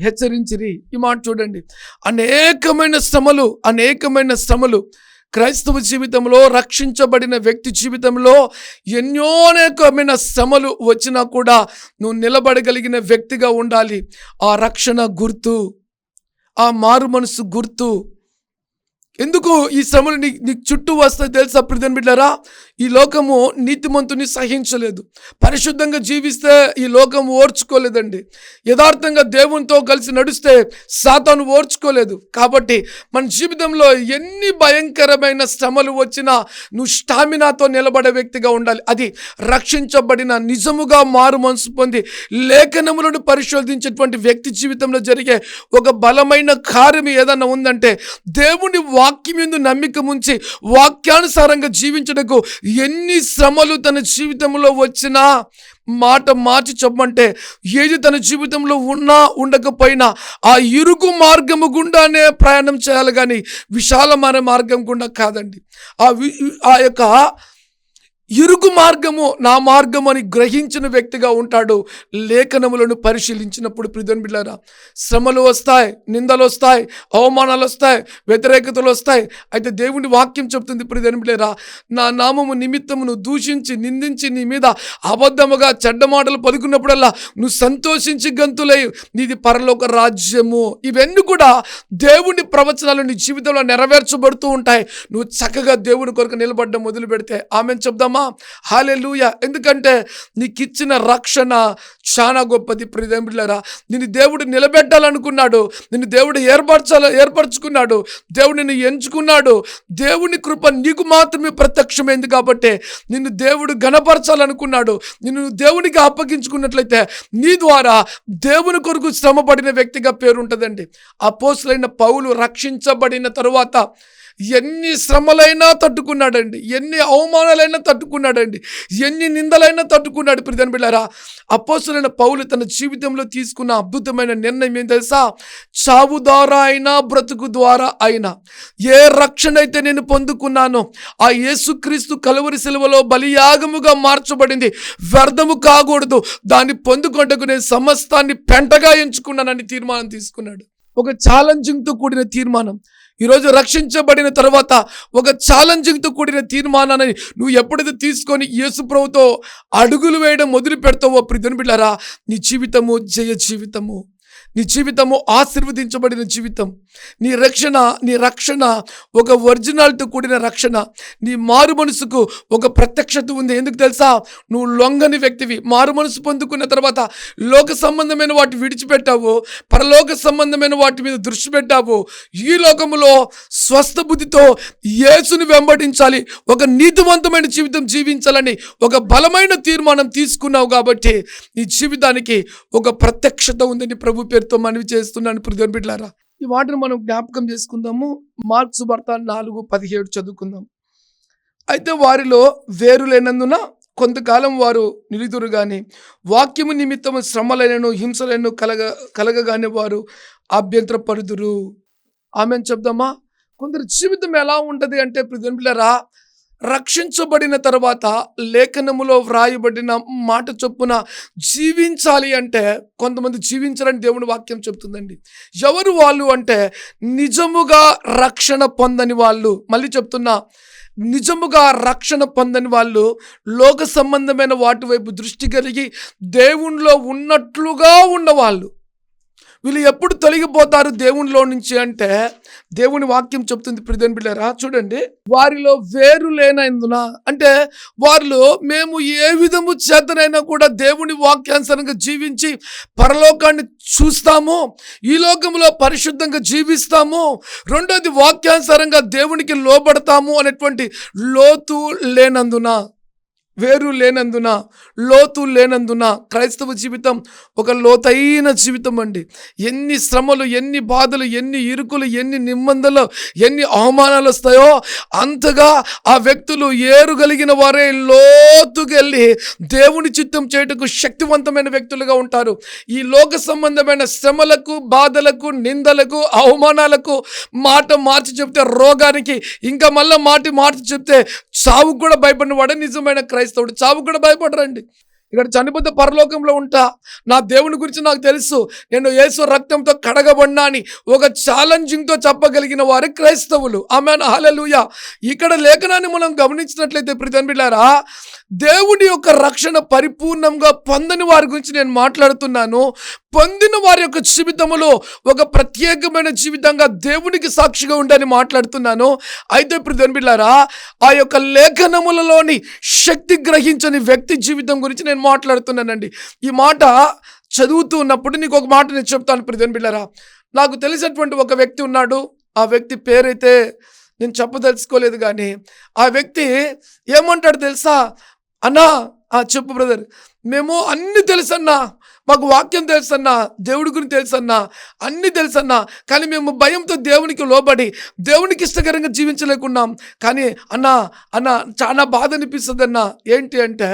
హెచ్చరించిరి. ఈ మాట చూడండి. అనేకమైన శ్రమలు అనేకమైన శ్రమలు క్రైస్తవ జీవితంలో రక్షించబడిన వ్యక్తి జీవితంలో ఎన్నో అనేకమైన శ్రమలు వచ్చినా కూడా నువ్వు నిలబడగలిగిన వ్యక్తిగా ఉండాలి. ఆ రక్షణ గుర్తు ఆ మారు మనసు గుర్తు ఎందుకు ఈ శ్రమలు నీ నీ చుట్టూ వస్తాయి తెలుసా ప్రిదన్ బిడ్డారా? ఈ లోకము నీతిమంతుని సహించలేదు. పరిశుద్ధంగా జీవిస్తే ఈ లోకం ఓర్చుకోలేదండి. యథార్థంగా దేవునితో కలిసి నడిస్తే సాతాను ఓర్చుకోలేదు. కాబట్టి మన జీవితంలో ఎన్ని భయంకరమైన శ్రమలు వచ్చినా నువ్వు స్టామినాతో నిలబడే వ్యక్తిగా ఉండాలి. అది రక్షించబడిన నిజముగా మారు మనసు పొంది లేఖనములను పరిశోధించేటువంటి వ్యక్తి జీవితంలో జరిగే ఒక బలమైన కార్యం ఏదన్నా ఉందంటే దేవుని వా వాక్యం ఎందు నమ్మిక ఉంచి వాక్యానుసారంగా జీవించడకు ఎన్ని శ్రమలు తన జీవితంలో వచ్చినా మాట మార్చి చెప్పమంటే ఏది తన జీవితంలో ఉన్నా ఉండకపోయినా ఆ ఇరుకు మార్గము గుండానే ప్రయాణం చేయాలి కానీ విశాలమైన మార్గం గుండా కాదండి. ఆ వి- ఆ యొక్క ఇరుకు మార్గము నా మార్గం అని గ్రహించిన వ్యక్తిగా ఉంటాడు. లేఖనములను పరిశీలించినప్పుడు ప్రిధన్ బిళ్ళారా శ్రమలు వస్తాయి నిందలు వస్తాయి అవమానాలు వస్తాయి వ్యతిరేకతలు వస్తాయి. అయితే దేవుని వాక్యం చెప్తుంది ప్రిధన్ బిళ్ళారా నా నామము నిమిత్తమును దూషించి నిందించి నీ మీద అబద్ధముగా చెడ్డ మాటలు పలుకున్నప్పుడల్లా నువ్వు సంతోషించి గంతులై నీది పరలోక రాజ్యము. ఇవన్నీ కూడా దేవుని ప్రవచనాలు నీ జీవితంలో నెరవేర్చబడుతూ ఉంటాయి. నువ్వు చక్కగా దేవుని కొరకు నిలబడ్డం మొదలు పెడితే ఆమె చెప్దామా? హాలెలూయ ఎందుకంటే నీకు ఇచ్చిన రక్షణ చాలా గొప్పది ప్రిదేమిలరా నిన్ను దేవుడు నిలబెట్టాలనుకున్నాడు. నిన్ను దేవుడు ఏర్పరచాల ఏర్పరచుకున్నాడు. దేవుడు నిన్ను ఎంచుకున్నాడు. దేవుని కృప నీకు మాత్రమే ప్రత్యక్షమైంది కాబట్టి నిన్ను దేవుడు గణపరచాలనుకున్నాడు. నిన్ను దేవునికి అప్పగించుకున్నట్లయితే నీ ద్వారా దేవుని కొరకు శ్రమపడిన వ్యక్తిగా పేరుంటుందండి. ఆ అపోసులైన పౌలు రక్షించబడిన తరువాత ఎన్ని శ్రమలైనా తట్టుకున్నాడండి. ఎన్ని అవమానాలైనా తట్టుకున్నాడండి. ఎన్ని నిందలైనా తట్టుకున్నాడు ప్రధాని బిళ్ళారా. అపోసులైన పౌలు తన జీవితంలో తీసుకున్న అద్భుతమైన నిర్ణయం ఏం తెలుసా? చావు ద్వారా అయినా బ్రతుకు ద్వారా అయినా. ఏ రక్షణ అయితే నేను పొందుకున్నానో ఆ యేసుక్రీస్తు కలువరి సెలవులో బలియాగముగా మార్చబడింది. వ్యర్థము కాకూడదు. దాన్ని పొందుకొంటకు నేను సమస్తాన్ని పెంటగా ఎంచుకున్నానని తీర్మానం తీసుకున్నాడు. ఒక ఛాలెంజింగ్తో కూడిన తీర్మానం. ఈరోజు రక్షించబడిన తర్వాత ఒక ఛాలెంజింగ్తో కూడిన తీర్మానాన్ని నువ్వు ఎప్పుడైతే తీసుకొని యేసుప్రభుతో అడుగులు వేయడం మొదలు పెడతావో ప్రిధుని బిడ్డారా నీ జీవితము జయ జీవితము. నీ జీవితము ఆశీర్వదించబడిన జీవితం. నీ రక్షణ నీ రక్షణ ఒక ఒరిజినాలిటీ కూడిన రక్షణ. నీ మారు మనసుకు ఒక ప్రత్యక్షత ఉంది. ఎందుకు తెలుసా? నువ్వు లొంగని వ్యక్తివి. మారు మనసు పొందుకున్న తర్వాత లోక సంబంధమైన వాటి విడిచిపెట్టావు. పరలోక సంబంధమైన వాటి మీద దృష్టి పెట్టావు. ఈ లోకములో స్వస్థ బుద్ధితో యేసుని వెంబడించాలి. ఒక నీతివంతమైన జీవితం జీవించాలని ఒక బలమైన తీర్మానం తీసుకున్నావు కాబట్టి నీ జీవితానికి ఒక ప్రత్యక్షత ఉందని ప్రభు పేరుతో మనవి చేస్తున్నాను ప్రతిని బిడ్డారా ఈ మాటను మనం జ్ఞాపకం చేసుకుందాము. మార్క్స్ భర్త నాలుగు పదిహేడు చదువుకుందాం. అయితే వారిలో వేరు లేనందున కొంతకాలం వారు నిలుదురు గాని వాక్యము నిమిత్తం శ్రమలైనను హింసలైనను కలగ కలగగానే వారు అభ్యంతరపరుదురు ఆమెను చెప్దామా? కొందరు జీవితం ఎలా ఉంటుంది అంటే పిల్లరా రక్షించబడిన తర్వాత లేఖనములో వ్రాయబడిన మాట చొప్పున జీవించాలి అంటే కొంతమంది జీవించాలని దేవుని వాక్యం చెప్తుందండి. ఎవరు వాళ్ళు అంటే నిజముగా రక్షణ పొందని వాళ్ళు మళ్ళీ చెప్తున్నా నిజముగా రక్షణ పొందని వాళ్ళు లోక సంబంధమైన వాటి వైపు దృష్టి కలిగి దేవునిలో ఉన్నట్లుగా ఉన్నవాళ్ళు వీళ్ళు ఎప్పుడు తొలగిపోతారు దేవునిలో నుంచి అంటే దేవుని వాక్యం చెప్తుంది ప్రిదన్ బిళ్ళరా చూడండి. వారిలో వేరు లేనందున అంటే వారిలో మేము ఏ విధము చేతనైనా కూడా దేవుని వాక్యానుసారంగా జీవించి పరలోకాన్ని చూస్తాము ఈ లోకంలో పరిశుద్ధంగా జీవిస్తాము రెండోది వాక్యానుసారంగా దేవునికి లోబడతాము అనేటువంటి లోతు లేనందున. వేరు లేనందున లోతు లేనందున క్రైస్తవ జీవితం ఒక లోతైన జీవితం అండి. ఎన్ని శ్రమలు ఎన్ని బాధలు ఎన్ని ఇరుకులు ఎన్ని నిమ్మందలు ఎన్ని అవమానాలు వస్తాయో అంతగా ఆ వ్యక్తులు ఏరుగలిగిన వారే లోతుకెళ్ళి దేవుని చిత్తం చేయుటకు శక్తివంతమైన వ్యక్తులుగా ఉంటారు. ఈ లోక సంబంధమైన శ్రమలకు బాధలకు నిందలకు అవమానాలకు మాట మార్చి చెప్తే రోగానికి ఇంకా మళ్ళీ మాట మార్చి చెప్తే చావుకు కూడా భయపడిన వాడే నిజమైన క్రైస్తవుడు చావు కూడా భయపడరండి. ఇక్కడ చనిపోతే పరలోకంలో ఉంటా. నా దేవుని గురించి నాకు తెలుసు. నేను యేసు రక్తంతో కడగబడినా అని ఒక ఛాలెంజింగ్తో చెప్పగలిగిన వారు క్రైస్తవులు. ఆమె హలలుయ ఇక్కడ లేఖనాన్ని మనం గమనించినట్లయితే ప్రితంబిళ్ళారా దేవుని యొక్క రక్షణ పరిపూర్ణంగా పొందని వారి గురించి నేను మాట్లాడుతున్నాను. పొందిన వారి యొక్క జీవితంలో ఒక ప్రత్యేకమైన జీవితంగా దేవునికి సాక్షిగా ఉండని మాట్లాడుతున్నాను. అయితే ప్రితంబిళ్ళారా ఆ యొక్క లేఖనములలోని శక్తి గ్రహించని వ్యక్తి జీవితం గురించి నేను మాట్లాడుతున్నానండి. ఈ మాట చదువుతూ ఉన్నప్పుడు నీకు ఒక మాట నేను చెప్తాను ప్రిధన్ బిళ్ళరా. నాకు తెలిసినటువంటి ఒక వ్యక్తి ఉన్నాడు. ఆ వ్యక్తి పేరైతే నేను చెప్పదలుచుకోలేదు కానీ ఆ వ్యక్తి ఏమంటాడు తెలుసా? అన్నా ఆ చెప్పు బ్రదర్. మేము అన్ని తెలుసన్నా మాకు వాక్యం తెలుసన్నా దేవుడి గురించి తెలుసన్నా అన్నీ తెలుసన్నా కానీ మేము భయంతో దేవునికి లోబడి దేవునికి ఇష్టకరంగా జీవించలేకున్నాం. కానీ అన్నా అన్న చాలా బాధ అనిపిస్తుంది అన్న ఏంటి అంటే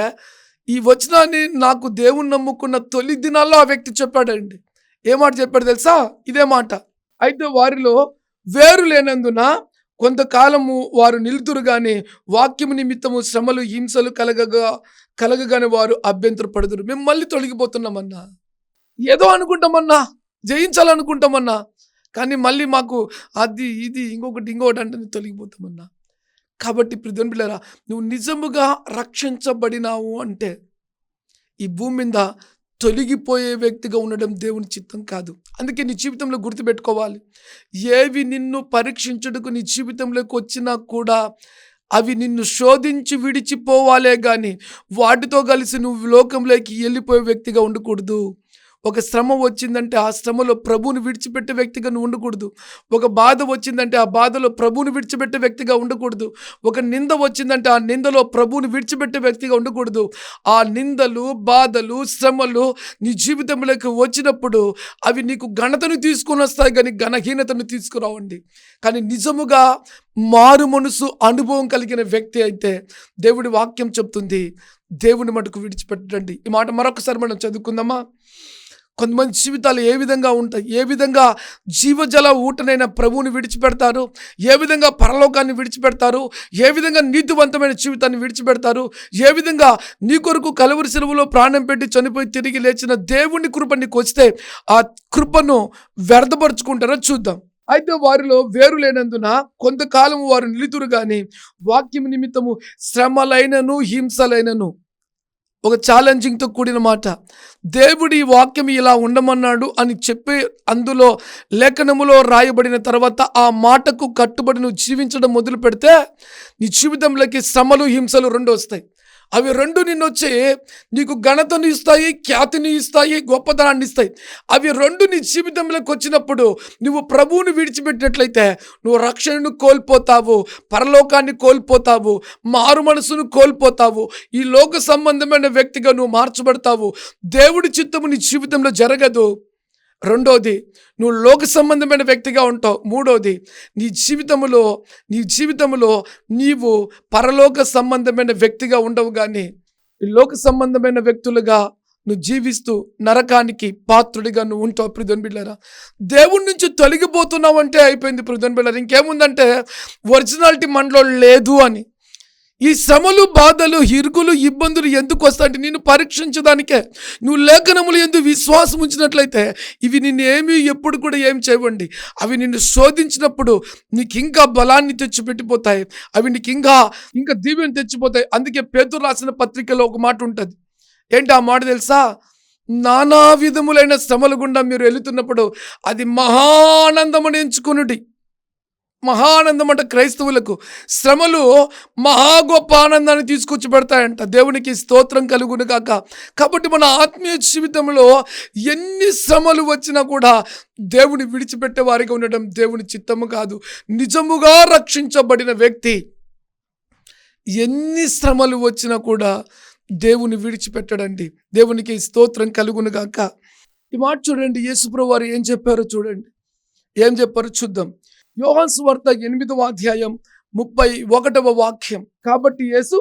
ఈ వచనాన్ని నాకు దేవుని నమ్ముకున్న తొలి దినాల్లో ఆ వ్యక్తి చెప్పాడండి. ఏ మాట చెప్పాడు తెలుసా? ఇదే మాట. అయితే వారిలో వేరు లేనందున కొంతకాలము వారు నిలుతురు కానీ వాక్యము నిమిత్తము శ్రమలు హింసలు కలగగా కలగగానే వారు అభ్యంతరపడుదురు మేము మళ్ళీ తొలగిపోతున్నామన్నా. ఏదో అనుకుంటామన్నా జయించాలనుకుంటామన్నా కానీ మళ్ళీ మాకు అది ఇది ఇంకొకటి ఇంకొకటి అంటే తొలగిపోతామన్నా. కాబట్టి ప్రిధన్ బిళ్ళరా నువ్వు నిజముగా రక్షించబడినావు అంటే ఈ భూమి మీద తొలగిపోయే వ్యక్తిగా ఉండడం దేవుని చిత్తం కాదు. అందుకే నీ జీవితంలో గుర్తుపెట్టుకోవాలి. ఏవి నిన్ను పరీక్షించుటకు నీ జీవితంలోకి వచ్చినా కూడా అవి నిన్ను శోధించి విడిచిపోవాలే కానీ వాటితో కలిసి నువ్వు లోకంలోకి వెళ్ళిపోయే వ్యక్తిగా ఉండకూడదు. ఒక శ్రమ వచ్చిందంటే ఆ శ్రమలో ప్రభువుని విడిచిపెట్టే వ్యక్తిగా నువ్వు ఉండకూడదు. ఒక బాధ వచ్చిందంటే ఆ బాధలో ప్రభువుని విడిచిపెట్టే వ్యక్తిగా ఉండకూడదు. ఒక నింద వచ్చిందంటే ఆ నిందలో ప్రభువుని విడిచిపెట్టే వ్యక్తిగా ఉండకూడదు. ఆ నిందలు బాధలు శ్రమలు నీ జీవితంలోకి వచ్చినప్పుడు అవి నీకు ఘనతను తీసుకొని వస్తాయి కానీ ఘనహీనతను తీసుకురావండి. కానీ నిజముగా మారు మనసు అనుభవం కలిగిన వ్యక్తి అయితే దేవుడి వాక్యం చెప్తుంది. దేవుని మటుకు విడిచిపెట్టండి. ఈ మాట మరొకసారి మనం చదువుకుందామా? కొంతమంది జీవితాలు ఏ విధంగా ఉంటాయి? ఏ విధంగా జీవజల ఊటనైన ప్రభువుని విడిచిపెడతారు? ఏ విధంగా పరలోకాన్ని విడిచిపెడతారు? ఏ విధంగా నీతివంతమైన జీవితాన్ని విడిచిపెడతారు? ఏ విధంగా నీ కొరకు కలువరి సెలవులో ప్రాణం పెట్టి చనిపోయి తిరిగి లేచిన దేవుని కృప నీకు వస్తే ఆ కృపను వ్యర్థపరుచుకుంటారో చూద్దాం. అయితే వారిలో వేరు లేనందున కొంతకాలం వారు నిలుతురు కానీ వాక్యం నిమిత్తము శ్రమలైనను హింసలైనను. ఒక ఛాలెంజింగ్తో కూడిన మాట. దేవుడి వాక్యం ఇలా ఉండమన్నాడు అని చెప్పి అందులో లేఖనములో రాయబడిన తర్వాత ఆ మాటకు కట్టుబడి నువ్వు జీవించడం మొదలు పెడితే నీ జీవితంలోకి శ్రమలు హింసలు రెండు వస్తాయి. అవి రెండు నిన్ను వచ్చి నీకు ఘనతను ఇస్తాయి ఖ్యాతిని ఇస్తాయి గొప్పతనాన్ని ఇస్తాయి. అవి రెండు నీ జీవితంలోకి వచ్చినప్పుడు నువ్వు ప్రభువుని విడిచిపెట్టినట్లయితే నువ్వు రక్షణను కోల్పోతావు పరలోకాన్ని కోల్పోతావు మారు మనసును కోల్పోతావు. ఈ లోక సంబంధమైన వ్యక్తిగా నువ్వు మార్చబడతావు. దేవుడి చిత్తము నీ జీవితంలో జరగదు. రెండోది నువ్వు లోక సంబంధమైన వ్యక్తిగా ఉంటావు. మూడోది నీ జీవితంలో నీ జీవితంలో నీవు పరలోక సంబంధమైన వ్యక్తిగా ఉండవు కానీ లోక సంబంధమైన వ్యక్తులుగా నువ్వు జీవిస్తూ నరకానికి పాత్రుడిగా నువ్వు ఉంటావు ప్రిధన్ బిళ్ళరా దేవుడి నుంచి తొలగిపోతున్నావు అంటే అయిపోయింది ప్రిధన్ బిళ్ళరా ఇంకేముందంటే ఒరిజినాలిటీ మనలో లేదు అని. ఈ శ్రమలు బాధలు ఇరుకులు ఇబ్బందులు ఎందుకు వస్తాయంటే నిన్ను పరీక్షించడానికే. నువ్వు లేఖనములు ఎందుకు విశ్వాసం ఉంచినట్లయితే ఇవి నిన్ను ఏమీ ఎప్పుడు కూడా ఏం చేయవండి. అవి నిన్ను శోధించినప్పుడు నీకు ఇంకా బలాన్ని తెచ్చిపెట్టిపోతాయి. అవి నీకు ఇంకా ఇంకా దీవెని తెచ్చిపోతాయి. అందుకే పేదలు రాసిన పత్రికలో ఒక మాట ఉంటుంది. ఏంటి ఆ మాట తెలుసా? నానా విధములైన శ్రమల గుండా మీరు వెళుతున్నప్పుడు అది మహానందమని ఎంచుకునుడి. మహానందం అంటే క్రైస్తవులకు శ్రమలు మహా గొప్ప ఆనందాన్ని తీసుకొచ్చి పెడతాయంట. దేవునికి స్తోత్రం కలుగును కాక కాబట్టి మన ఆత్మీయ జీవితంలో ఎన్ని శ్రమలు వచ్చినా కూడా దేవుని విడిచిపెట్టే వారిగా ఉండడం దేవుని చిత్తము కాదు. నిజముగా రక్షించబడిన వ్యక్తి ఎన్ని శ్రమలు వచ్చినా కూడా దేవుని విడిచిపెట్టడండి. దేవునికి స్తోత్రం కలుగును కాక ఈ మాట చూడండి. యేసుప్రభు వారు ఏం చెప్పారో చూడండి. ఏం చెప్పారో చూద్దాం. యోహాన్స్ వార్త ఎనిమిదవ అధ్యాయం ముప్పై ఒకటవ వాక్యం. కాబట్టి యేసు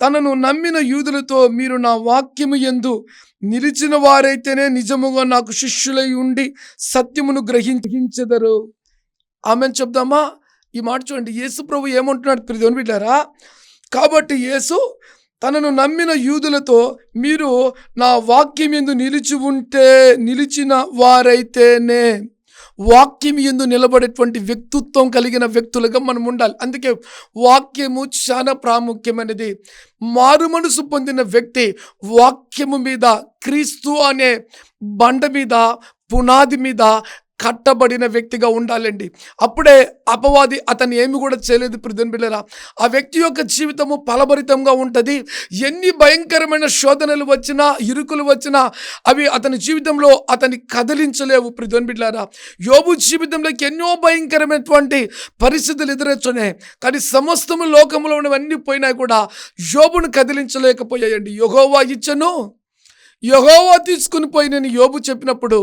తనను నమ్మిన యూదులతో మీరు నా వాక్యము ఎందు నిలిచిన వారైతేనే నిజముగా నాకు శిష్యులై ఉండి సత్యమును గ్రహించెదరు. ఆమె చెప్దామా? ఈ మాట చూడండి. యేసు ప్రభు ఏమంటున్నాడు ప్రియోని బిడ్డారా? కాబట్టి యేసు తనను నమ్మిన యూదులతో మీరు నా వాక్యం ఎందు నిలిచి ఉంటే నిలిచిన వారైతేనే వాక్యం ఎందు నిలబడేటువంటి వ్యక్తిత్వం కలిగిన వ్యక్తులుగా మనం ఉండాలి. అందుకే వాక్యము చాలా ప్రాముఖ్యమైనది. మారు మనసు పొందిన వ్యక్తి వాక్యము మీద క్రీస్తు అనే బండ మీద పునాది మీద కట్టబడిన వ్యక్తిగా ఉండాలండి. అప్పుడే అపవాది అతను ఏమి కూడా చేయలేదు ప్రజన్ బిళ్ళరా. ఆ వ్యక్తి యొక్క జీవితము ఫలభరితంగా ఉంటుంది. ఎన్ని భయంకరమైన శోధనలు వచ్చినా ఇరుకులు వచ్చినా అవి అతని జీవితంలో అతన్ని కదిలించలేవు ప్రజన్ బిడ్డారా యోబు జీవితంలోకి ఎన్నో భయంకరమైనటువంటి పరిస్థితులు ఎదురొచ్చున్నాయి. కానీ సమస్తము లోకంలో ఉన్నవన్నీ పోయినా కూడా యోబును కదిలించలేకపోయాయండి. యోగోవా ఇచ్చను యహోవా తీసుకుని పోయి నేను యోబు చెప్పినప్పుడు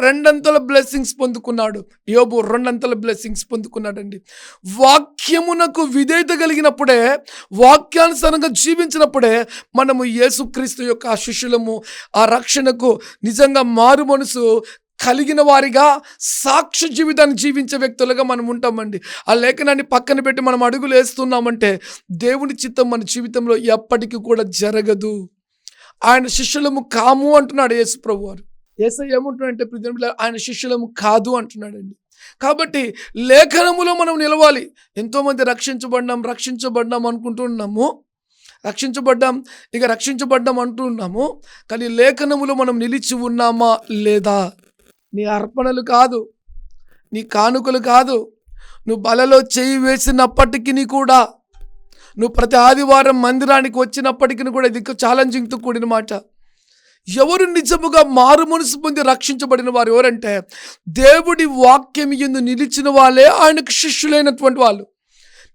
రెండంతల బ్లెస్సింగ్స్ పొందుకున్నాడు. యోబు రెండంతల బ్లెస్సింగ్స్ పొందుకున్నాడండి. వాక్యమునకు విధేయత కలిగినప్పుడే వాక్యానుసారంగా జీవించినప్పుడే మనము యేసుక్రీస్తు యొక్క ఆ శిష్యులము ఆ రక్షణకు నిజంగా మారు మనసు కలిగిన వారిగా సాక్షి జీవితాన్ని జీవించే వ్యక్తులుగా మనం ఉంటామండి. ఆ లేఖనాన్ని పక్కన పెట్టి మనం అడుగులు వేస్తున్నామంటే దేవుని చిత్తం మన జీవితంలో ఎప్పటికీ కూడా జరగదు. ఆయన శిష్యులము కాము అంటున్నాడు యేసు ప్రభు వారు ఏసై ఏమంటున్నాడంటే ప్రతి ఆయన శిష్యులము కాదు అంటున్నాడండి. కాబట్టి లేఖనములో మనం నిలవాలి. ఎంతోమంది రక్షించబడ్డాం రక్షించబడ్డాం అనుకుంటున్నాము రక్షించబడ్డాం ఇక రక్షించబడ్డాం అంటున్నాము కానీ లేఖనములో మనం నిలిచి ఉన్నామా లేదా? నీ అర్పణలు కాదు నీ కానుకలు కాదు. నువ్వు బలలో చేయి వేసినప్పటికీ కూడా నువ్వు ప్రతి ఆదివారం మందిరానికి వచ్చినప్పటికీ కూడా ఇది ఛాలెంజింగ్తో కూడిన మాట. ఎవరు నిజముగా మారు మనసు పొంది రక్షించబడిన వారు ఎవరంటే దేవుడి వాక్యం ఎందు నిలిచిన వాళ్ళే ఆయనకు శిష్యులైనటువంటి వాళ్ళు.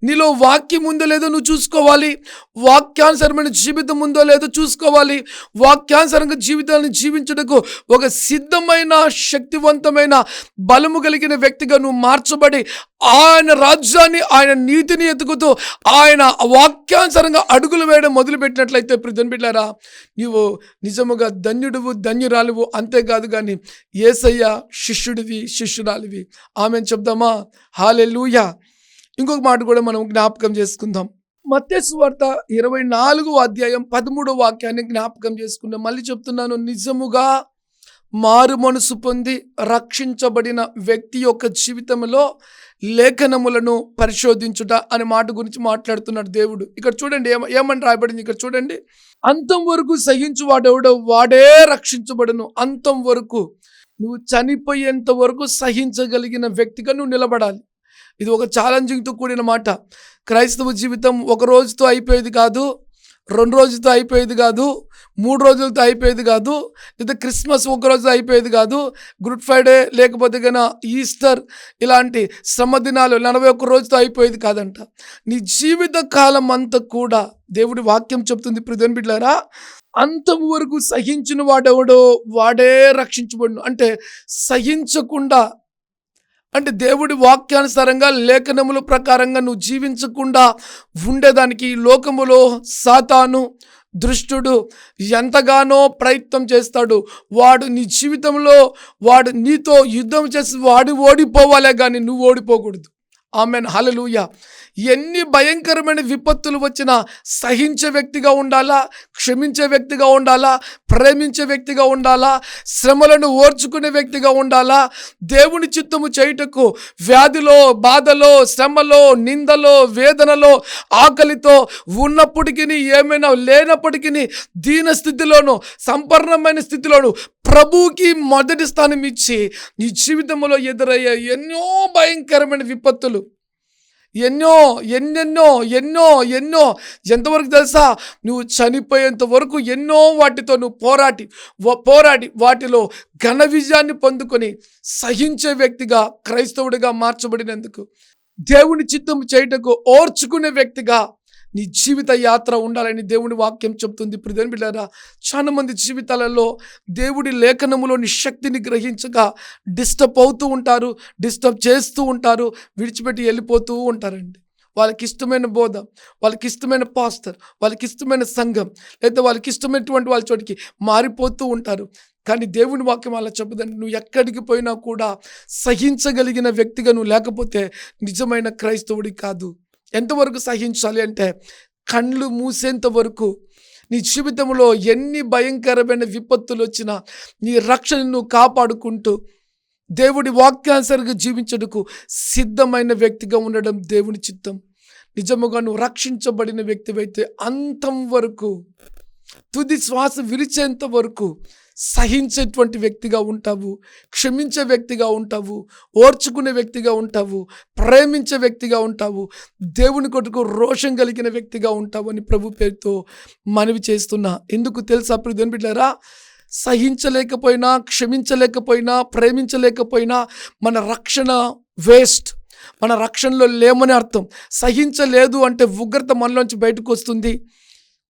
నీలో వాక్యం ఉందో లేదో నువ్వు చూసుకోవాలి. వాక్యానుసరమైన జీవితం ఉందో లేదో చూసుకోవాలి. వాక్యానుసరంగా జీవితాన్ని జీవించుటకు ఒక సిద్ధమైన శక్తివంతమైన బలము కలిగిన వ్యక్తిగా నువ్వు మార్చబడి ఆయన రాజ్యాన్ని ఆయన నీతిని ఎతుకుతూ ఆయన వాక్యానుసరంగా అడుగులు వేయడం మొదలుపెట్టినట్లయితే ప్రజన్ బిడ్డారా నీవు నిజముగా ధన్యుడువు ధన్యురాలువు అంతేకాదు కానీ ఏసయ్య శిష్యుడివి శిష్యురాలివి. ఆమె చెప్దామా? హాలెలూయా ఇంకొక మాట కూడా మనం జ్ఞాపకం చేసుకుందాం. మత్తేసు ఇరవై నాలుగు అధ్యాయం పదమూడో వాక్యాన్ని జ్ఞాపకం చేసుకుందాం. మళ్ళీ చెప్తున్నాను నిజముగా మారు మనసు పొంది రక్షించబడిన వ్యక్తి యొక్క జీవితంలో లేఖనములను పరిశోధించుట అనే మాట గురించి మాట్లాడుతున్నాడు దేవుడు. ఇక్కడ చూడండి ఏమ ఏమని రాయబడింది? ఇక్కడ చూడండి. అంతం వరకు సహించు వాడెవడో వాడే రక్షించబడును. అంతం వరకు నువ్వు చనిపోయేంత వరకు సహించగలిగిన వ్యక్తిగా నువ్వు నిలబడాలి. ఇది ఒక ఛాలెంజింగ్తో కూడిన మాట. క్రైస్తవ జీవితం ఒక రోజుతో అయిపోయేది కాదు రెండు రోజులతో అయిపోయేది కాదు మూడు రోజులతో అయిపోయేది కాదు లేదా క్రిస్మస్ ఒక రోజు అయిపోయేది కాదు గుడ్ ఫ్రైడే లేకపోతే కన్నా ఈస్టర్ ఇలాంటి శ్రమ దినాలు నలభై ఒక్క రోజుతో అయిపోయేది కాదంట. నీ జీవిత కాలం అంతా కూడా దేవుడి వాక్యం చెప్తుంది ప్రధాన బిడ్డారా అంతం వరకు సహించిన వాడెవడో వాడే రక్షించబడును. అంటే సహించకుండా అంటే దేవుడి వాక్యానుసారంగా లేఖనముల ప్రకారంగా నువ్వు జీవించకుండా ఉండేదానికి ఈ లోకములో సాతాను దృష్టుడు ఎంతగానో ప్రయత్నం చేస్తాడు. వాడు నీ జీవితంలో వాడు నీతో యుద్ధం చేసి వాడు ఓడిపోవాలే కానీ నువ్వు ఓడిపోకూడదు. ఆమెన్. హలలుయ ఎన్ని భయంకరమైన విపత్తులు వచ్చినా సహించే వ్యక్తిగా ఉండాలా? క్షమించే వ్యక్తిగా ఉండాలా? ప్రేమించే వ్యక్తిగా ఉండాలా? శ్రమలను ఓర్చుకునే వ్యక్తిగా ఉండాలా? దేవుని చిత్తము చేయుటకు వ్యాధిలో బాధలో శ్రమలో నిందలో వేదనలో ఆకలితో ఉన్నప్పటికీ ఏమైనా లేనప్పటికీ దీన స్థితిలోను సంపన్నమైన స్థితిలోను ప్రభువుకి మొదటి స్థానం ఇచ్చి నీ జీవితంలో ఎదురయ్యే ఎన్నో భయంకరమైన విపత్తులు ఎన్నో ఎన్నెన్నో ఎన్నో ఎన్నో. ఎంతవరకు తెలుసా? నువ్వు చనిపోయేంత వరకు ఎన్నో వాటితో నువ్వు పోరాటి పోరాడి వాటిలో ఘన విజయాన్ని పొందుకొని సహించే వ్యక్తిగా క్రైస్తవుడిగా మార్చబడినందుకు దేవుని చిత్తం చేయుటకు ఓర్చుకునే వ్యక్తిగా నీ జీవిత యాత్ర ఉండాలని దేవుని వాక్యం చెప్తుంది. ప్రధాని బిడ్డారా చాలా మంది జీవితాలలో దేవుడి లేఖనములోని శక్తిని గ్రహించగా డిస్టర్బ్ అవుతూ ఉంటారు డిస్టర్బ్ చేస్తూ ఉంటారు విడిచిపెట్టి వెళ్ళిపోతూ ఉంటారండి. వాళ్ళకి ఇష్టమైన బోధ వాళ్ళకి ఇష్టమైన పాస్టర్ వాళ్ళకి ఇష్టమైన సంఘం లేదా వాళ్ళకి ఇష్టమైనటువంటి వాళ్ళ చోటికి మారిపోతూ ఉంటారు. కానీ దేవుని వాక్యం అలా చెప్పదండి నువ్వు ఎక్కడికి పోయినా కూడా సహించగలిగిన వ్యక్తిగా నువ్వు లేకపోతే నిజమైన క్రైస్తవుడి కాదు. ఎంతవరకు సహించాలి అంటే కళ్ళు మూసేంత వరకు నీ జీవితంలో ఎన్ని భయంకరమైన విపత్తులు వచ్చినా నీ రక్షణ నువ్వు కాపాడుకుంటూ దేవుడి వాక్యానుసరిగా జీవించడకు సిద్ధమైన వ్యక్తిగా ఉండడం దేవుని చిత్తం. నిజముగా నువ్వు రక్షించబడిన వ్యక్తివైతే అంతం వరకు తుది శ్వాస విరిచేంత వరకు సహించేటువంటి వ్యక్తిగా ఉంటావు క్షమించే వ్యక్తిగా ఉంటావు ఓర్చుకునే వ్యక్తిగా ఉంటావు ప్రేమించే వ్యక్తిగా ఉంటావు దేవుని కొట్టుకు రోషం కలిగిన వ్యక్తిగా ఉంటావు అని ప్రభు పేరుతో మనవి చేస్తున్నా. ఎందుకు తెలుసా దేవుని బిడ్డారా? సహించలేకపోయినా క్షమించలేకపోయినా ప్రేమించలేకపోయినా మన రక్షణ వేస్ట్. మన రక్షణలో లేమని అర్థం. సహించలేదు అంటే ఉగ్రత మనలోంచి బయటకు వస్తుంది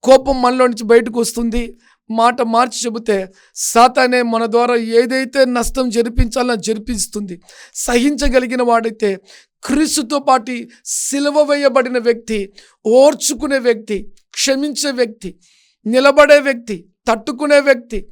కోపం మనలో నుంచి బయటకు వస్తుంది. మాట మార్చి చెబితే సాతానే మన ద్వారా ఏదైతే నష్టం జరిపించాలో జరిపిస్తుంది. సహించగలిగిన వాడైతే క్రీస్తుతో పాటి సిలువ వేయబడిన వ్యక్తి ఓర్చుకునే వ్యక్తి క్షమించే వ్యక్తి నిలబడే వ్యక్తి తట్టుకునే వ్యక్తి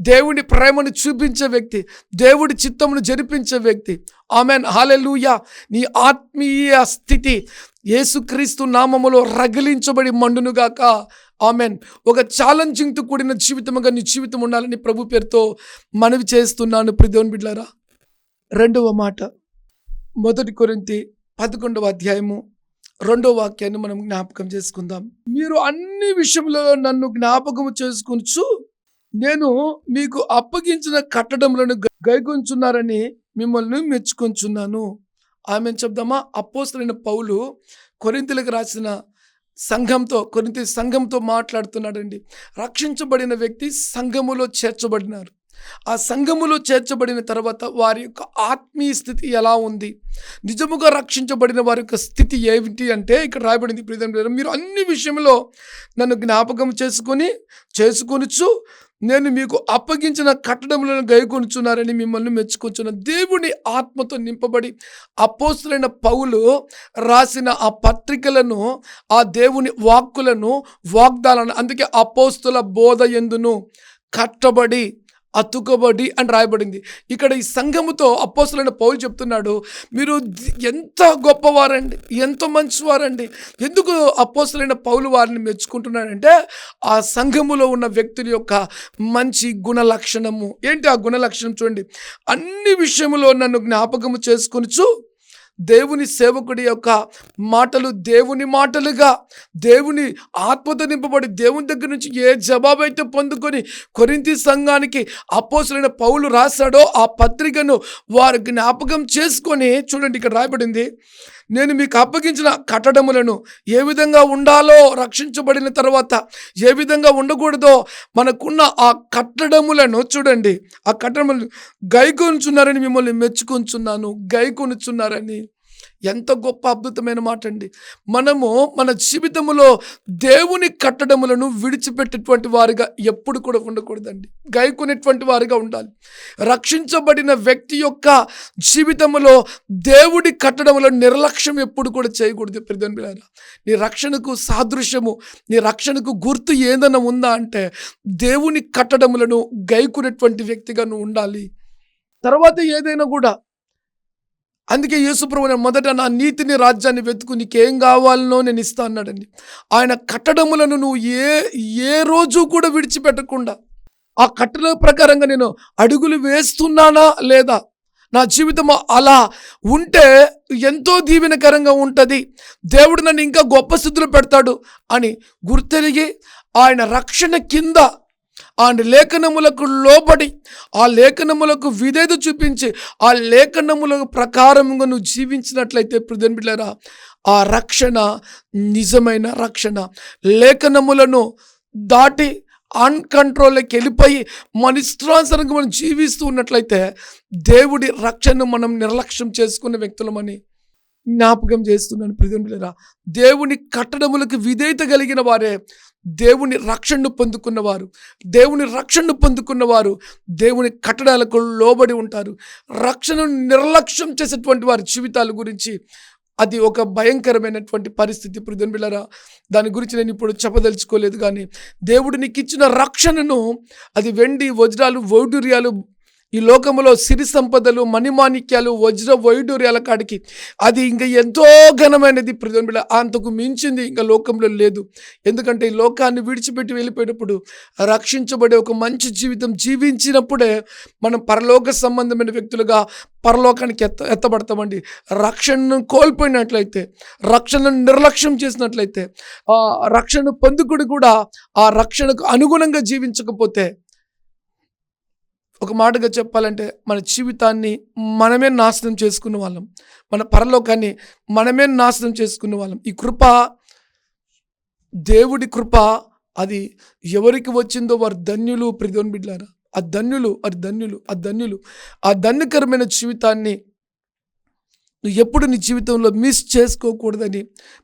దేవుని ప్రేమను చూపించే వ్యక్తి దేవుడి చిత్తమును జరిపించే వ్యక్తి. ఆమెన్. హాలెలుయా నీ ఆత్మీయ స్థితి యేసుక్రీస్తు నామములో రగిలించబడి మండునుగాక. ఆమెన్. ఒక ఛాలెంజింగ్తో కూడిన జీవితముగా నీ జీవితం ఉండాలని ప్రభు పేరుతో మనవి చేస్తున్నాను. ప్రదేవన్ బిడ్లారా రెండవ మాట. మొదటి కొరింతి పదకొండవ అధ్యాయము రెండవ వాక్యాన్ని మనం జ్ఞాపకం చేసుకుందాం. మీరు అన్ని విషయంలో నన్ను జ్ఞాపకం చేసుకొనచ్చు నేను మీకు అప్పగించిన కట్టడములను గైకొంచున్నారని మిమ్మల్ని మెచ్చుకొంచున్నాను. ఆమె చెప్దామా? అపోస్తులైన పౌలు కొరింతలకు రాసిన సంఘంతో కొరింత సంఘంతో మాట్లాడుతున్నాడండి. రక్షించబడిన వ్యక్తి సంఘములో చేర్చబడినారు. ఆ సంఘములో చేర్చబడిన తర్వాత వారి యొక్క ఆత్మీయ స్థితి ఎలా ఉంది? నిజముగా రక్షించబడిన వారి యొక్క స్థితి ఏమిటి అంటే ఇక్కడ రాయబడింది ప్రియమైన మీరు అన్ని విషయంలో నన్ను జ్ఞాపకం చేసుకొని చేసుకొనిచ్చు నేను మీకు అప్పగించిన కట్టడములను గైకొనుచున్నారని మిమ్మల్ని మెచ్చుకొంచున్న దేవుని ఆత్మతో నింపబడి అపోస్తులైన పౌలు రాసిన ఆ పత్రికలను ఆ దేవుని వాక్కులను వాగ్దాలను అందుకే అపోస్తుల బోధ ఎందును? కట్టబడి అతుకబడి అని రాయబడింది. ఇక్కడ ఈ సంఘముతో అప్పోసలైన పౌలు చెప్తున్నాడు మీరు ఎంత గొప్పవారండి ఎంత మంచివారండి ఎందుకు అప్పోసలైన పౌలు వారిని మెచ్చుకుంటున్నాడంటే ఆ సంఘములో ఉన్న వ్యక్తుల యొక్క మంచి గుణ లక్షణము ఏంటి ఆ గుణ లక్షణం చూడండి. అన్ని విషయములో నన్ను జ్ఞాపకము చేసుకొనిచు దేవుని సేవకుడి యొక్క మాటలు దేవుని మాటలుగా దేవుని ఆత్మతో నింపబడి దేవుని దగ్గర నుంచి ఏ జవాబు అయితే పొందుకొని కొరింతి సంఘానికి అపోసులైన పౌలు రాశాడో ఆ పత్రికను వారు జ్ఞాపకం చేసుకొని చూడండి ఇక్కడ రాయబడింది. నేను మీకు అప్పగించిన కట్టడములను ఏ విధంగా ఉండాలో రక్షించబడిన తర్వాత ఏ విధంగా ఉండకూడదో మనకున్న ఆ కట్టడములను చూడండి. ఆ కట్టడములు గైకొనుచున్నారని మిమ్మల్ని మెచ్చుకొంచున్నాను. గైకొనుచున్నారని ఎంత గొప్ప అద్భుతమైన మాట అండి మనము మన జీవితంలో దేవుని కట్టడములను విడిచిపెట్టేటువంటి వారిగా ఎప్పుడు కూడా ఉండకూడదండి. గైకునేటువంటి వారిగా ఉండాలి. రక్షించబడిన వ్యక్తి యొక్క జీవితంలో దేవుడి కట్టడములను నిర్లక్ష్యం ఎప్పుడు కూడా చేయకూడదు ప్రధాన నీ రక్షణకు సాదృశ్యము నీ రక్షణకు గుర్తు ఏదైనా ఉందా అంటే దేవుని కట్టడములను గైకునేటువంటి వ్యక్తిగా నువ్వు ఉండాలి. తర్వాత ఏదైనా కూడా అందుకే యేసుప్రభు నేను మొదట నా నీతిని రాజ్యాన్ని వెతుకు నీకేం కావాలనో నేను ఇస్తా అన్నాడండి. ఆయన కట్టడములను నువ్వు ఏ ఏ రోజు కూడా విడిచిపెట్టకుండా ఆ కట్టడ ప్రకారంగా నేను అడుగులు వేస్తున్నానా లేదా నా జీవితం అలా ఉంటే ఎంతో దీవెనకరంగా ఉంటుంది దేవుడు నన్ను ఇంకా గొప్ప స్థితిలో పెడతాడు అని గుర్తెరిగి ఆయన రక్షణ కింద ఆ లేఖనములకు లోబడి ఆ లేఖనములకు విధేత చూపించి ఆ లేఖనముల ప్రకారముగా నువ్వు జీవించినట్లయితే ప్రధాన ఆ రక్షణ నిజమైన రక్షణ లేఖనములను దాటి అన్కంట్రోల్లోకి వెళ్ళిపోయి మన మనం జీవిస్తూ ఉన్నట్లయితే దేవుడి రక్షణను మనం నిర్లక్ష్యం చేసుకున్న వ్యక్తులమని జ్ఞాపకం చేస్తున్నాను ప్రియులరా దేవుని కట్టడములకు విధేయత కలిగిన వారే దేవుని రక్షణను పొందుకున్నవారు. దేవుని రక్షణను పొందుకున్నవారు దేవుని కట్టడాలకు లోబడి ఉంటారు. రక్షణను నిర్లక్ష్యం చేసేటువంటి వారి జీవితాల గురించి అది ఒక భయంకరమైనటువంటి పరిస్థితి ప్రియుని బిళ్ళరా. దాని గురించి నేను ఇప్పుడు చెప్పదలుచుకోలేదు కానీ దేవుడు నీకు ఇచ్చిన రక్షణను అది వెండి వజ్రాలు వైడూర్యాలు ఈ లోకములో సిరి సంపదలు మణిమాణిక్యాలు వజ్ర వైడూర్యాల కాడికి అది ఇంకా ఎంతో ఘనమైనది ప్రజల అంతకు మించింది ఇంకా లోకంలో లేదు. ఎందుకంటే ఈ లోకాన్ని విడిచిపెట్టి వెళ్ళిపోయినప్పుడు రక్షించబడే ఒక మంచి జీవితం జీవించినప్పుడే మనం పరలోక సంబంధమైన వ్యక్తులుగా పరలోకానికి ఎత్త ఎత్తబడతామండి. రక్షణను కోల్పోయినట్లయితే రక్షణను నిర్లక్ష్యం చేసినట్లయితే ఆ రక్షణ పొందుకుడు కూడా ఆ రక్షణకు అనుగుణంగా జీవించకపోతే ఒక మాటగా చెప్పాలంటే మన జీవితాన్ని మనమే నాశనం చేసుకున్న వాళ్ళం. మన పరలోకాన్ని మనమే నాశనం చేసుకున్న వాళ్ళం. ఈ కృప దేవుడి కృప అది ఎవరికి వచ్చిందో వారు ధన్యులు ప్రిధోన్ బిడ్లారా? ఆ ధన్యులు వారి ధన్యులు ఆ ధన్యులు. ఆ ధన్యకరమైన జీవితాన్ని నువ్వు ఎప్పుడు నీ జీవితంలో మిస్ చేసుకోకూడదని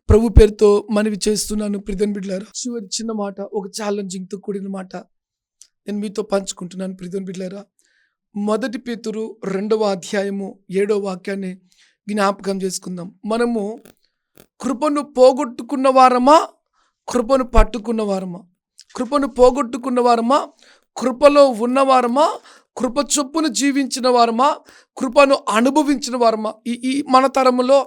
ప్రభు పేరుతో మనవి చేస్తున్నాను ప్రిధన్ బిడ్లారా. చివరి చిన్న మాట ఒక ఛాలెంజింగ్తో కూడిన మాట. నేను మీతో పంచుకుంటున్నాను ప్రిధన్ బిడ్డలారా. మొదటి పేతురు రెండవ అధ్యాయము ఏడవ వాక్యాన్ని జ్ఞాపకం చేసుకుందాం. మనము కృపను పోగొట్టుకున్న వారమా కృపను పట్టుకున్న వారమా? కృపను పోగొట్టుకున్న వారమా కృపలో ఉన్నవారమా కృప చొప్పున జీవించిన వారమా కృపను అనుభవించిన వారమా? ఈ ఈ మన తరములో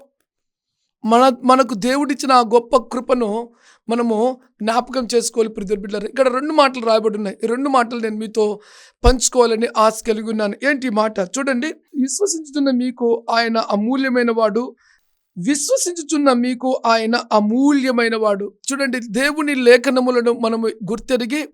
మన మనకు దేవుడిచ్చిన ఆ గొప్ప కృపను మనము జ్ఞాపకం చేసుకోవాలి ప్రియుల ఇక్కడ రెండు మాటలు రాయబడి ఉన్నాయి. ఈ రెండు మాటలు నేను మీతో పంచుకోవాలని ఆశ కలిగి ఉన్నాను. ఏంటి ఈ మాట? చూడండి. విశ్వసించుతున్న మీకు ఆయన అమూల్యమైన వాడు. విశ్వసించుచున్న మీకు ఆయన అమూల్యమైన వాడు చూడండి దేవుని లేఖనములను మనము గుర్తెరిగి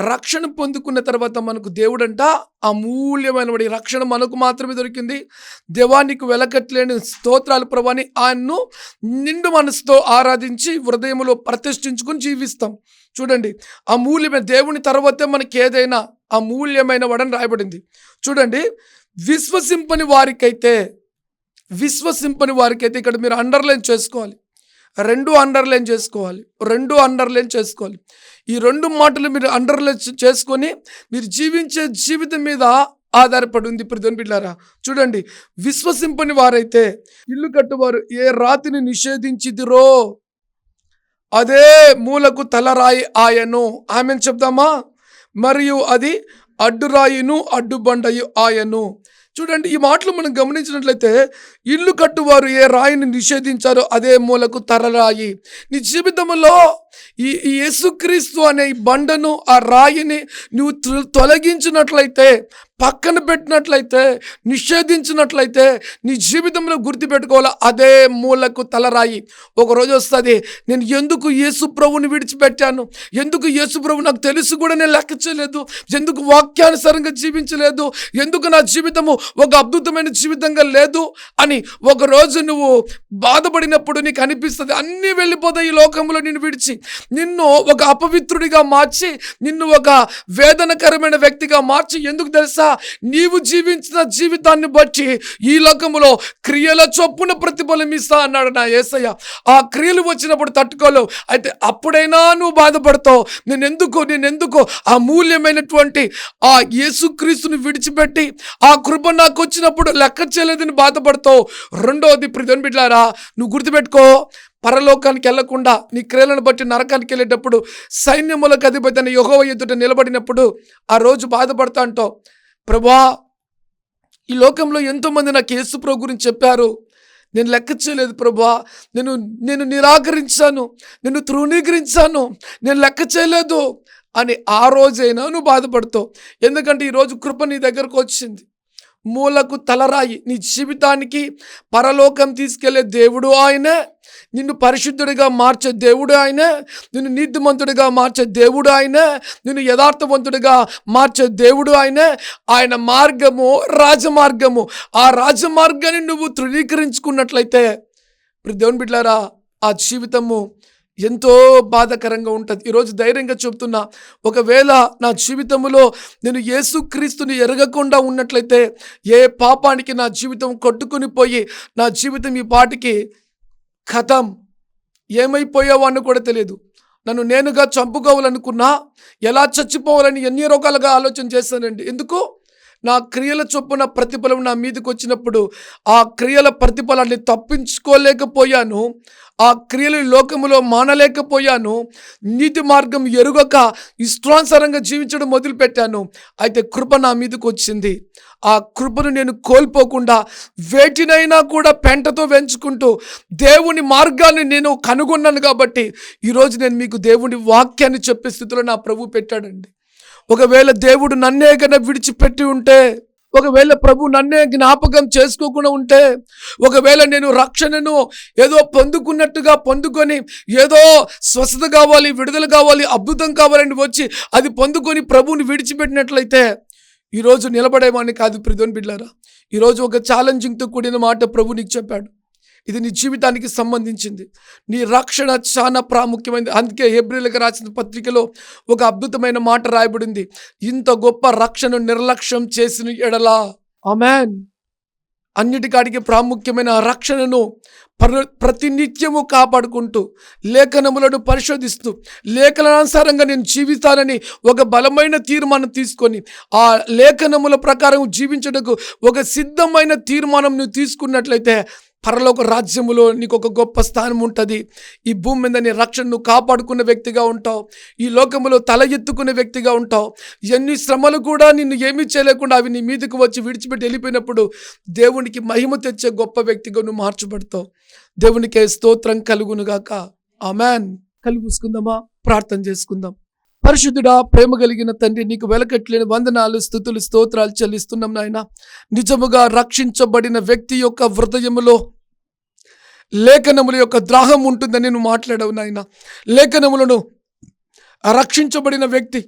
రక్షణ పొందుకున్న తర్వాత మనకు దేవుడంట అమూల్యమైన వాడి రక్షణ మనకు మాత్రమే దొరికింది. దేవానికి వెలకట్లేని స్తోత్రాలు ప్రభాని ఆయన్ను నిండు మనసుతో ఆరాధించి హృదయములో ప్రతిష్ఠించుకుని జీవిస్తాం. చూడండి అమూల్యమైన దేవుని తర్వాతే మనకి ఏదైనా అమూల్యమైన వాడని రాయబడింది. చూడండి విశ్వసింపని వారికైతే విశ్వసింపని వారికైతే ఇక్కడ మీరు అండర్లైన్ చేసుకోవాలి. రెండు అండర్లైన్ చేసుకోవాలి. రెండు అండర్లైన్ చేసుకోవాలి. ఈ రెండు మాటలు మీరు అండర్లైన్ చేసుకొని మీరు జీవించే జీవితం మీద ఆధారపడి ఉంది. ఇప్పుడు బిడ్డారా చూడండి. విశ్వసింపని వారైతే ఇల్లు కట్టువారు ఏ రాతిని నిషేధించిదిరో అదే మూలకు తలరాయి ఆయను. ఆమెను చెప్దామా? మరియు అది అడ్డురాయిను అడ్డుబండయు ఆయను. చూడండి ఈ మాటలు మనం గమనించినట్లయితే ఇల్లు కట్టువారు ఏ రాయిని నిషేధించారో అదే మూలకు తరరాయి. నీ జీవితంలో ఈ యేసుక్రీస్తు అనే ఈ బండను ఆ రాయిని నువ్వు తొ- తొలగించినట్లయితే పక్కన పెట్టినట్లయితే నిషేధించినట్లయితే నీ జీవితంలో గుర్తుపెట్టుకోవాలి? అదే మూలకు తలరాయి ఒకరోజు వస్తుంది నేను ఎందుకు యేసు ప్రభుని విడిచిపెట్టాను? ఎందుకు యేసు ప్రభు నాకు తెలుసు కూడా నేను లెక్క చేయలేదు? ఎందుకు వాక్యానుసారంగా జీవించలేదు? ఎందుకు నా జీవితము ఒక అద్భుతమైన జీవితంగా లేదు? అని ఒక రోజు నువ్వు బాధపడినప్పుడు నీకు అనిపిస్తుంది అన్నీ వెళ్ళిపోతాయి ఈ లోకంలో నేను విడిచి. నిన్ను ఒక అపవిత్రుడిగా మార్చి నిన్ను ఒక వేదనకరమైన వ్యక్తిగా మార్చి ఎందుకు తెలుసా? నీవు జీవించిన జీవితాన్ని బట్టి ఈ లోకములో క్రియల చొప్పున ప్రతిఫలం ఇస్తా అన్నాడు నా యేసయ్య ఆ క్రియలు వచ్చినప్పుడు తట్టుకోలేవు. అయితే అప్పుడైనా నువ్వు బాధపడతావు. నేనెందుకో ఎందుకు ఆ మూల్యమైనటువంటి ఆ యేసుక్రీస్తుని విడిచిపెట్టి ఆ కృప నాకు వచ్చినప్పుడు లెక్క చేయలేదని బాధపడతావు. రెండోది ప్రిధన్ నువ్వు గుర్తుపెట్టుకో పరలోకానికి వెళ్ళకుండా నీ క్రియలను బట్టి నరకానికి వెళ్ళేటప్పుడు సైన్యములకు అధిపతి అని యెహోవా ఎదుట నిలబడినప్పుడు ఆ రోజు బాధపడతా అంటావు. ప్రభా ఈ లోకంలో ఎంతోమంది నాకు యేసు ప్రభు గురించి చెప్పారు. నేను లెక్క చేయలేదు ప్రభా. నేను నేను నిరాకరించాను. నేను తృణీకరించాను. నేను లెక్క చేయలేదు. అని ఆ రోజైనా నువ్వు బాధపడతావు. ఎందుకంటే ఈరోజు కృప నీ దగ్గరకు వచ్చింది. మూలకు తలరాయి. నీ జీవితానికి పరలోకం తీసుకెళ్ళే దేవుడు ఆయనే. నిన్ను పరిశుద్ధుడిగా మార్చే దేవుడు ఆయనే. నిన్ను నీతిమంతుడిగా మార్చే దేవుడు ఆయనే. నిన్ను యథార్థవంతుడిగా మార్చే దేవుడు ఆయనే. ఆయన మార్గము రాజమార్గము. ఆ రాజమార్గాన్ని నువ్వు తృణీకరించుకున్నట్లయితే ఇప్పుడు దేవుని బిడ్డారా ఆ జీవితము ఎంతో బాధాకరంగా ఉంటుంది. ఈరోజు ధైర్యంగా చెబుతున్నా ఒకవేళ నా జీవితంలో నేను యేసుక్రీస్తుని ఎరగకుండా ఉన్నట్లయితే ఏ పాపానికి నా జీవితం కొట్టుకుని పోయి నా జీవితం ఈ పాటికి కథం ఏమైపోయావో అని కూడా తెలియదు. నన్ను నేనుగా చంపుకోవాలనుకున్నా ఎలా చచ్చిపోవాలని ఎన్ని రకాలుగా ఆలోచన చేశానండి. ఎందుకు? నా క్రియల చొప్పున ప్రతిఫలం నా మీదకి వచ్చినప్పుడు ఆ క్రియల ప్రతిఫలాన్ని తప్పించుకోలేకపోయాను. ఆ క్రియలు లోకములో మానలేకపోయాను. నీతి మార్గం ఎరుగక ఇష్టానుసారంగా జీవించడం మొదలుపెట్టాను. అయితే కృప నా మీదకి వచ్చింది. ఆ కృపను నేను కోల్పోకుండా వేటినైనా కూడా పెంటతో వెంచుకుంటూ దేవుని మార్గాన్ని నేను కనుగొన్నాను కాబట్టి ఈరోజు నేను మీకు దేవుని వాక్యాన్ని చెప్పే స్థితిలో నా ప్రభు పెట్టాడండి. ఒకవేళ దేవుడు నన్నే కన్నా విడిచిపెట్టి ఉంటే ఒకవేళ ప్రభు నన్నే జ్ఞాపకం చేసుకోకుండా ఉంటే ఒకవేళ నేను రక్షణను ఏదో పొందుకున్నట్టుగా పొందుకొని ఏదో స్వస్థత కావాలి విడుదల కావాలి అద్భుతం కావాలని వచ్చి అది పొందుకొని ప్రభువుని విడిచిపెట్టినట్లయితే ఈరోజు నిలబడేవాడిని కాదు ప్రిధోని బిడ్డారా ఈరోజు ఒక ఛాలెంజింగ్తో కూడిన మాట ప్రభు నీకు చెప్పాడు. ఇది నీ జీవితానికి సంబంధించింది. నీ రక్షణ చాలా ప్రాముఖ్యమైనది అందుకే ఏప్రిల్కి రాసిన పత్రికలో ఒక అద్భుతమైన మాట రాయబడింది. ఇంత గొప్ప రక్షణ నిర్లక్ష్యం చేసిన ఎడలా ఆమెన్. అన్నిటికాడికి ప్రాముఖ్యమైన రక్షణను ప్ర ప్రతినిత్యము కాపాడుకుంటూ లేఖనములను పరిశోధిస్తూ లేఖనానుసారంగా నేను జీవిస్తానని ఒక బలమైన తీర్మానం తీసుకొని ఆ లేఖనముల ప్రకారం జీవించటకు ఒక సిద్ధమైన తీర్మానం నువ్వు తీసుకున్నట్లయితే పరలోక రాజ్యములో నీకు ఒక గొప్ప స్థానం ఉంటుంది. ఈ భూమి మీద నీ రక్షణను కాపాడుకున్న వ్యక్తిగా ఉంటావు. ఈ లోకములో తల ఎత్తుకునే వ్యక్తిగా ఉంటావు. ఎన్ని శ్రమలు కూడా నిన్ను ఏమీ చేయలేకుండా అవి నీ మీదకు వచ్చి విడిచిపెట్టి వెళ్ళిపోయినప్పుడు దేవునికి మహిమ తెచ్చే గొప్ప వ్యక్తిగా నువ్వు మార్చబడతావు. దేవునికే స్తోత్రం కలుగునుగాక. ఆమెన్. కలిపూసుకుందామా ప్రార్థన చేసుకుందాం. పరిశుద్ధుడా ప్రేమ కలిగిన తండ్రి నీకు వెలకట్లేని వందనాలు స్థుతులు స్తోత్రాలు చెల్లిస్తున్నాం నాయన. నిజముగా రక్షించబడిన వ్యక్తి యొక్క హృదయములో లేఖనముల యొక్క ద్రాహం ఉంటుందని నువ్వు మాట్లాడవు నాయన. లేఖనములను రక్షించబడిన వ్యక్తి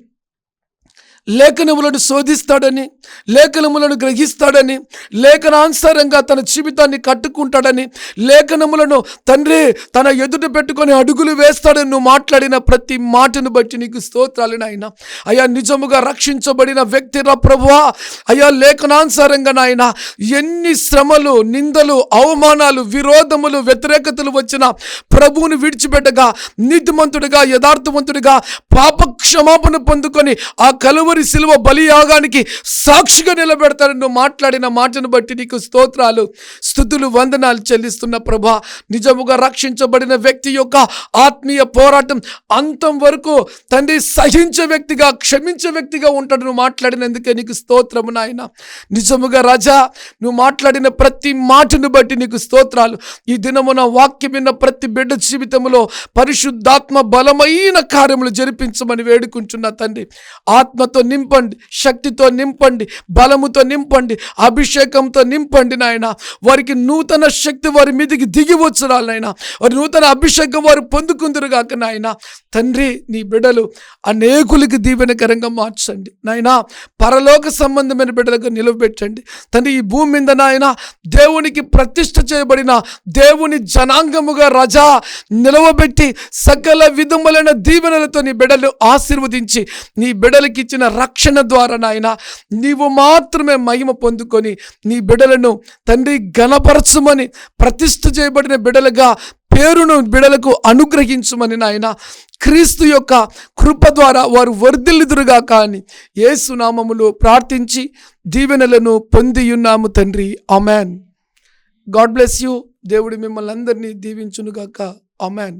లేఖనములను శోధిస్తాడని లేఖనములను గ్రహిస్తాడని లేఖనానుసారంగా తన జీవితాన్ని కట్టుకుంటాడని లేఖనములను తండ్రి తన ఎదుట పెట్టుకొని అడుగులు వేస్తాడని నువ్వు మాట్లాడిన ప్రతి మాటను బట్టి నీకు స్తోత్రాలు నాయన. అయ్యా నిజముగా రక్షించబడిన వ్యక్తి రా ప్రభువా. అయ్యా లేఖనానుసారంగా నాయన ఎన్ని శ్రమలు నిందలు అవమానాలు విరోధములు వ్యతిరేకతలు వచ్చిన ప్రభువుని విడిచిపెట్టగా నీతిమంతుడిగా యథార్థవంతుడిగా పాప క్షమాపణ పొందుకొని ఆ కలువ కలువరి శిలువ బలియాగానికి సాక్షిగా నిలబెడతాడు నువ్వు మాట్లాడిన మాటను బట్టి నీకు స్తోత్రాలు స్థుతులు వందనాలు చెల్లిస్తున్న ప్రభా. నిజముగా రక్షించబడిన వ్యక్తి యొక్క ఆత్మీయ పోరాటం అంతం వరకు తండ్రి సహించే వ్యక్తిగా క్షమించే వ్యక్తిగా ఉంటాడు నువ్వు మాట్లాడినందుకే నీకు స్తోత్రము నాయన. నిజముగా రాజా నువ్వు మాట్లాడిన ప్రతి మాటను బట్టి నీకు స్తోత్రాలు. ఈ దినమున వాక్యం విన్న ప్రతి బిడ్డ జీవితంలో పరిశుద్ధాత్మ బలమైన కార్యములు జరిపించమని వేడుకుంటున్నా తండ్రి. ఆత్మతో నింపండి శక్తితో నింపండి బలముతో నింపండి అభిషేకంతో నింపండి నాయన. వారికి నూతన శక్తి వారి మీదకి దిగి వచ్చురాలు నాయన. వారి నూతన అభిషేకం వారు పొందుకుందరుగాక నాయన. తండ్రి నీ బిడ్డలు అనేకులకి దీవెనకరంగా మార్చండి. నాయన పరలోక సంబంధమైన బిడ్డలకు నిలవబెట్టండి తండ్రి ఈ భూమి మీద నాయన దేవునికి ప్రతిష్ట చేయబడిన దేవుని జనాంగముగా రజా నిలవబెట్టి సకల విధములైన దీవెనలతో నీ బిడ్డలు ఆశీర్వదించి నీ బిడ్డలకి ఇచ్చిన రక్షణ ద్వారా నాయన నీవు మాత్రమే మహిమ పొందుకొని నీ బిడలను తండ్రి గణపరచుమని ప్రతిష్ఠ చేయబడిన బిడలుగా పేరును బిడలకు అనుగ్రహించమని నాయన క్రీస్తు యొక్క కృప ద్వారా వారు వర్ధిల్లుదురుగా కానీ ఏసునామములు ప్రార్థించి దీవెనలను పొందియున్నాము తండ్రి. Amen God bless you. దేవుడు మిమ్మల్ని అందరినీ దీవించునుగాక. అమెన్